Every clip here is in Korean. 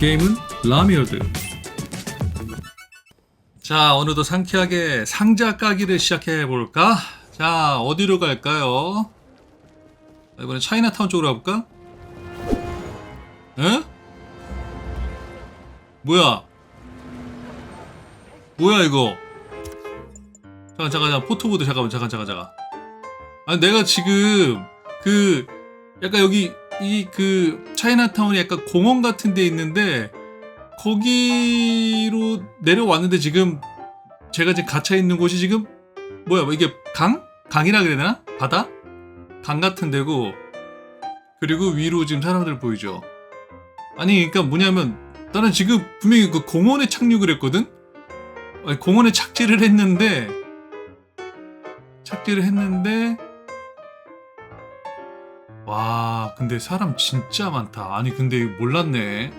게임은 라미어드. 자, 오늘도 상쾌하게 상자 까기를 시작해 볼까? 자, 어디로 갈까요? 이번에 차이나타운 쪽으로 가볼까? 에? 뭐야? 뭐야 이거? 잠깐 잠깐 잠깐 포토보드 잠깐만 잠깐 잠깐 잠깐. 아니 내가 지금 그 약간 여기 이 그 차이나타운이 약간 공원 같은 데 있는데 거기로 내려왔는데 지금 제가 지금 갇혀 있는 곳이 지금 뭐야 뭐 이게 강? 강이라 그래야 되나? 바다? 강 같은 데고 그리고 위로 지금 사람들 보이죠? 아니 그러니까 뭐냐면 나는 지금 분명히 그 공원에 착륙을 했거든? 아니, 공원에 착지를 했는데 착지를 했는데 와 근데 사람 진짜 많다. 아니 근데 몰랐네.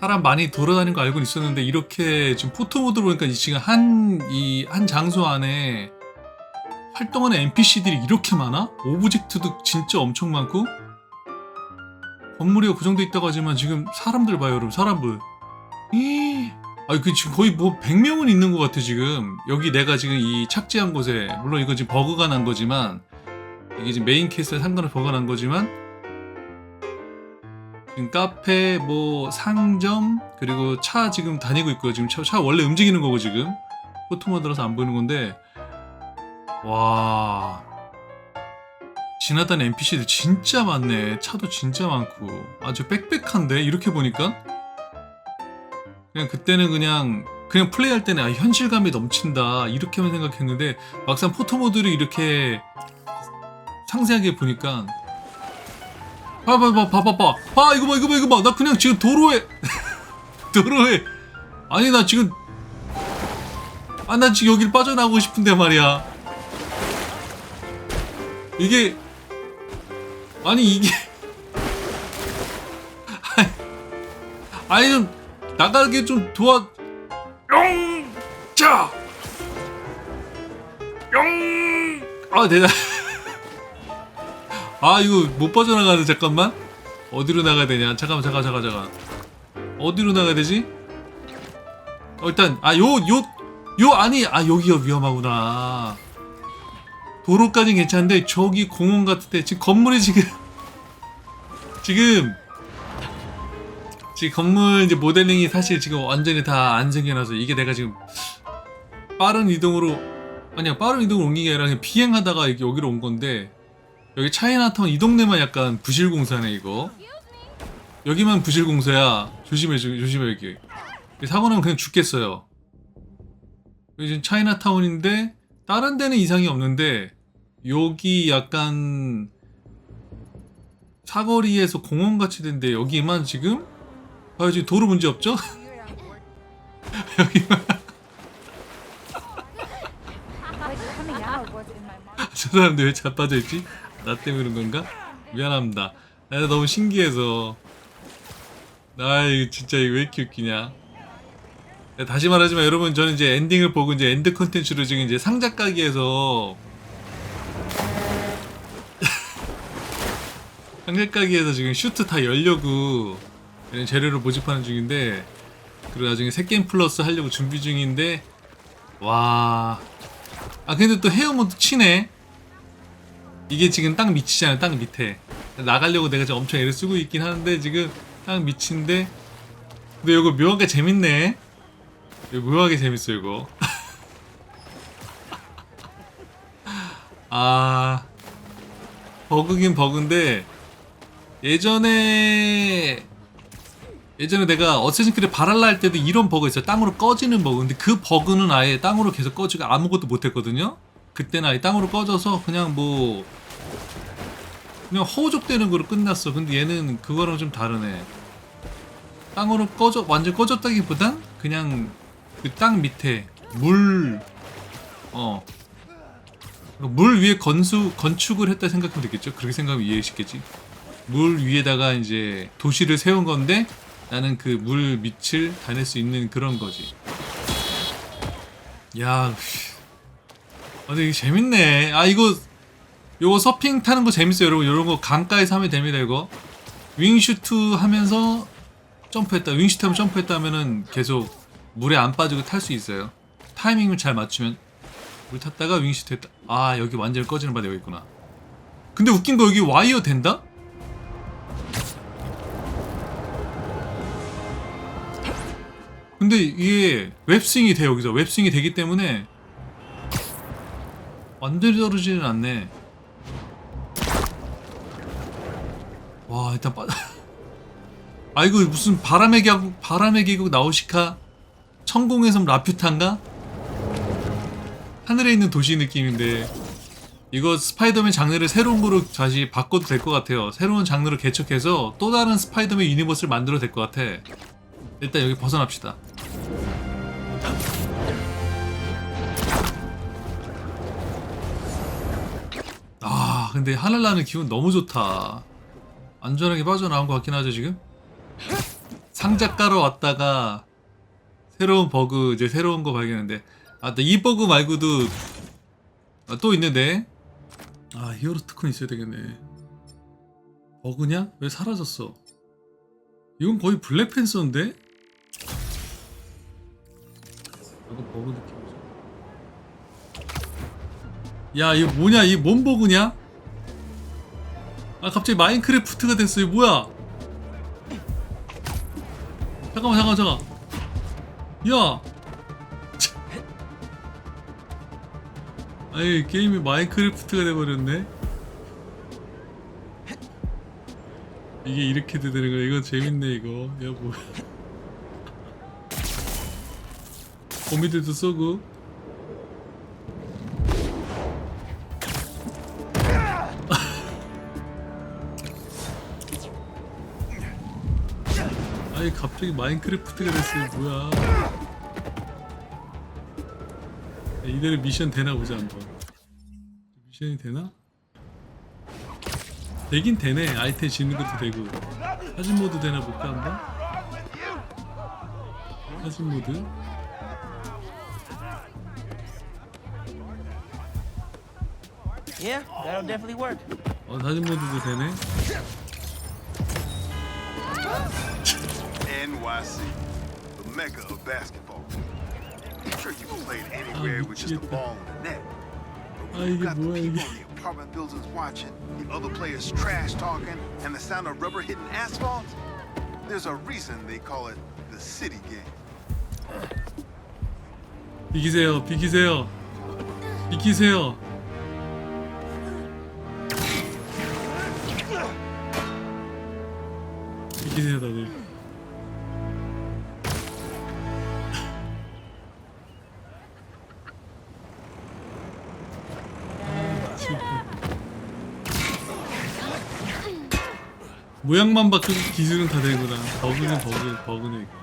사람 많이 돌아다니는 거 알고는 있었는데 이렇게 지금 포토 모드로 보니까 지금 한 이 한 장소 안에 활동하는 NPC들이 이렇게 많아? 오브젝트도 진짜 엄청 많고? 건물이 고정돼 있다고 하지만 지금 사람들 봐요 여러분. 사람들. 이 아니 그 지금 거의 뭐 100명은 있는 것 같아 지금. 여기 내가 지금 이 착지한 곳에 물론 이거 지금 버그가 난 거지만 이게 지금 메인 상관없이 버그가 난 거지만 지금 카페 뭐 상점 그리고 차 지금 다니고 있고요. 지금 차, 차 원래 움직이는 거고 지금. 포토모드라서 안 보이는 건데. 와. 지나다니는 NPC들 진짜 많네. 차도 진짜 많고. 아주 빽빽한데? 이렇게 보니까? 그냥 그때는 그냥 그냥 플레이할 때는 아, 현실감이 넘친다. 이렇게만 생각했는데 막상 포토모드를 이렇게 상세하게 보니까 봐봐봐 봐봐봐. 아 이거 봐 이거 봐 이거 봐 나 그냥 지금 도로에 도로에. 아니 나 지금 아 나 지금 여길 빠져나가고 싶은데 말이야. 이게 아니 이게 아니 좀 나가게 좀 도와 영자! 영아 대단 아 이거 못 빠져나가네 잠깐만. 어디로 나가야 되냐? 잠깐만 잠깐 잠깐 잠깐 어디로 나가야 되지? 어, 일단 아 요 요 요 아니 아 여기가 위험하구나. 도로까지 괜찮은데 저기 공원 같은데 지금 건물이 지금 지금 지금 건물 이제 모델링이 사실 지금 완전히 다 안 생겨나서 이게 내가 지금 빠른 이동으로 아니야 빠른 이동으로 옮긴 게 아니라 그냥 비행하다가 여기로 온 건데 여기 차이나타운 이 동네만 약간 부실공사네 이거 여기만 부실공사야 조심해 조- 조심해 여기 사고 나면 그냥 죽겠어요 여기 지금 차이나타운인데 다른 데는 이상이 없는데 여기 약간 사거리에서 공원같이 된데 여기만 지금 아 지금 도로 문제 없죠? 여기만. 저 사람들 왜 자빠져 있지? 나 때문에 그런 건가? 미안합니다. 나 너무 신기해서. 나 이거 진짜 이거 왜 이렇게 웃기냐? 네, 다시 말하지만 여러분 저는 이제 엔딩을 보고 이제 엔드 컨텐츠로 지금 이제 상자 까기에서 상자 까기에서 지금 슈트 다 열려고 이런 재료를 모집하는 중인데 그리고 나중에 새 게임 플러스 하려고 준비 중인데 와. 아 근데 또 헤어 모드 치네. 이게 지금 딱 밑이잖아요. 딱 밑에. 나가려고 내가 지금 엄청 애를 쓰고 있긴 하는데 지금 딱 밑인데. 근데 이거 묘하게 재밌네. 이거 묘하게 재밌어 이거. 아 버그긴 버그인데 예전에 예전에 내가 어쌔신 크리드 바랄라 할 때도 이런 버그 있어요. 땅으로 꺼지는 버그. 근데 그 버그는 아예 땅으로 계속 꺼지고 아무것도 못했거든요. 그때는 아예 땅으로 꺼져서 그냥 뭐 그냥 허우적대는 거로 끝났어. 근데 얘는 그거랑 좀 다르네. 땅으로 꺼져 완전 꺼졌다기보단 그냥 그 땅 밑에 물 어. 물 위에 건수 건축을 했다 생각하면 되겠죠. 그렇게 생각하면 이해 쉽겠지. 물 위에다가 이제 도시를 세운 건데 나는 그 물 밑을 다닐 수 있는 그런 거지. 야, 씨. 아, 근데 이게 재밌네. 아, 이거, 요거 서핑 타는 거 재밌어요, 여러분. 이런 거 강가에서 하면 됩니다, 이거. 윙슈트 하면서 점프했다 윙시트하면 점프했다면은 계속 물에 안 빠지고 탈 수 있어요 타이밍을 잘 맞추면 물 탔다가 윙시트 했다 아 여기 완전히 꺼지는 바가 여기 있구나 근데 웃긴 거 여기 와이어 된다? 근데 이게 웹스윙이 돼 여기서 웹스윙이 되기 때문에 완전히 떨어지는 않네 와 일단 빠 아 이거 무슨 바람의 계곡 바람의 계곡 나우시카 천공의 섬 라퓨탄가? 하늘에 있는 도시 느낌인데 이거 스파이더맨 장르를 새로운 거로 다시 바꿔도 될 것 같아요. 새로운 장르로 개척해서 또 다른 스파이더맨 유니버스를 만들어도 될 것 같아. 일단 여기 벗어납시다. 아 근데 하늘 나는 기분 너무 좋다 안전하게 빠져나온 것 같긴 하죠 지금? 상자 깔아 왔다가 새로운 버그 이제 새로운 거 발견했는데. 아이 버그 말고도 아, 또 있는데? 아 히어로 특훈 있어야 되겠네. 버그냐? 왜 사라졌어? 이건 거의 블랙팬서인데? 이거 버그 느낌이죠. 야 이거 뭐냐? 이뭔 버그냐? 아 갑자기 마인크래프트가 됐어 이거 뭐야? 잠깐만 잠깐만 잠깐 야! 아니 게임이 마인크래프트가 돼버렸네. 이게 이렇게 되는 거야? 이거 재밌네 이거. 야 뭐야. 거미들도 쏘고 아니 갑자기 마인크래프트가 됐어요. 뭐야. 야, 이대로 미션 되나 보자 한번. 미션이 되나? 되긴 되네. 아이템 짓는 것도 되고. 사진 모드 되나 볼까 한번? 사진 모드. Yeah, that'll definitely work. 어 사진 모드도 되네 NYC, the mecca of basketball. I'm sure you've played anywhere with just a 미치겠다. ball and a net. 아 But when you 이게 got the 뭐야 people 이게 in the apartment buildings watching, the other players trash talking, and the sound of rubber hitting asphalt, there's a reason they call it the city game. 비키세요 비키세요 비키세요 비키세요 다들 모양만 바꾸고 기술은 다 되구나. 버그는 버그 있고